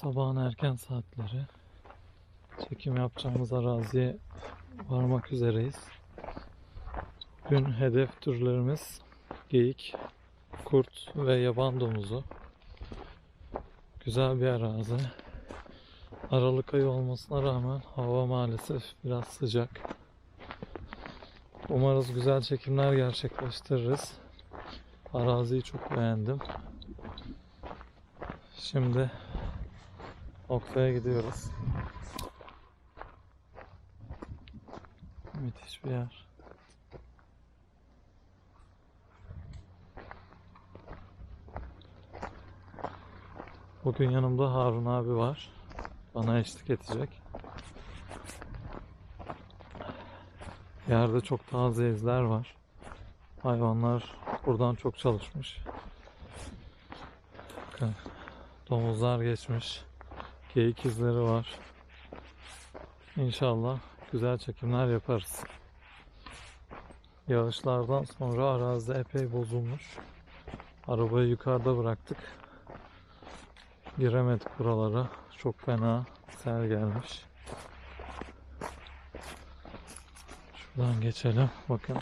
Sabahın erken saatleri. Çekim yapacağımız araziye varmak üzereyiz. Bugün hedef türlerimiz geyik, kurt ve yaban domuzu. Güzel bir arazi. Aralık ayı olmasına rağmen hava maalesef biraz sıcak. Umarız güzel çekimler gerçekleştiririz. Araziyi çok beğendim. Şimdi Oktay'a gidiyoruz. Müthiş bir yer. Bugün yanımda Harun abi var. Bana eşlik edecek. Yerde çok taze izler var. Hayvanlar buradan çok çalışmış. Domuzlar geçmiş. Geyik izleri var. İnşallah güzel çekimler yaparız. Yağışlardan sonra arazi epey bozulmuş. Arabayı yukarıda bıraktık. Giremedik buralara. Çok fena sel gelmiş. Şuradan geçelim. Bakın.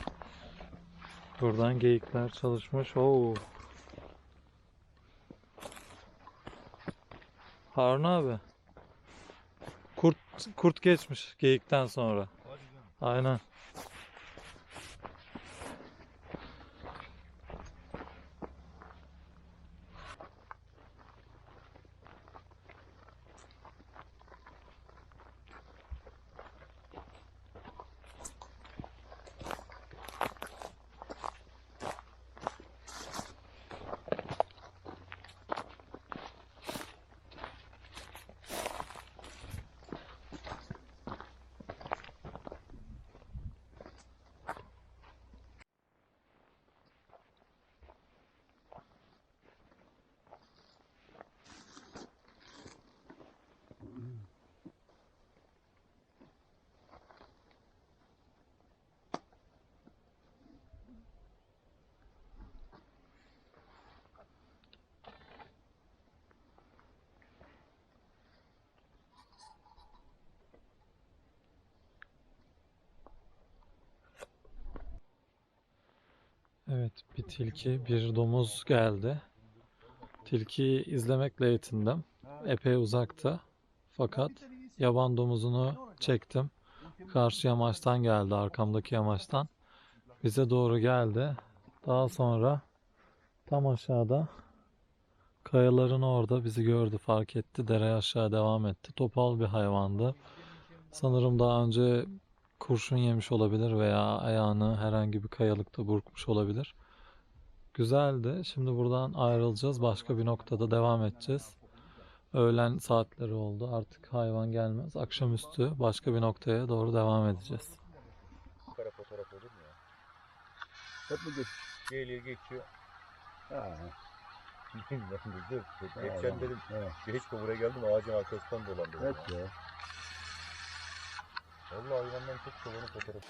Buradan geyikler çalışmış. Oo. Harun abi. Kurt kurt geçmiş geyikten sonra. Aynen. Evet, bir tilki, bir domuz geldi. Tilkiyi izlemekle yetindim. Epey uzakta. Fakat yaban domuzunu çektim. Karşı yamaçtan geldi, arkamdaki yamaçtan. Bize doğru geldi. Daha sonra tam aşağıda kayaların orada bizi gördü, fark etti. Dereye aşağı devam etti. Topal bir hayvandı. Sanırım daha önce kurşun yemiş olabilir veya ayağını herhangi bir kayalıkta burkmuş olabilir. Güzeldi. Şimdi buradan ayrılacağız. Başka bir noktada devam edeceğiz. Öğlen saatleri oldu. Artık hayvan gelmez. Akşamüstü başka bir noktaya doğru devam edeceğiz. Kara fotoğraf olur mu ya? Hep mi geç? Geliyor geçiyor. Ha. Bilmiyorum Geçen dedim de buraya geldim ağacın arkasından dolandım. Evet ya. Ya. Vallahi hayvandan çok çoğunu fotoğraf.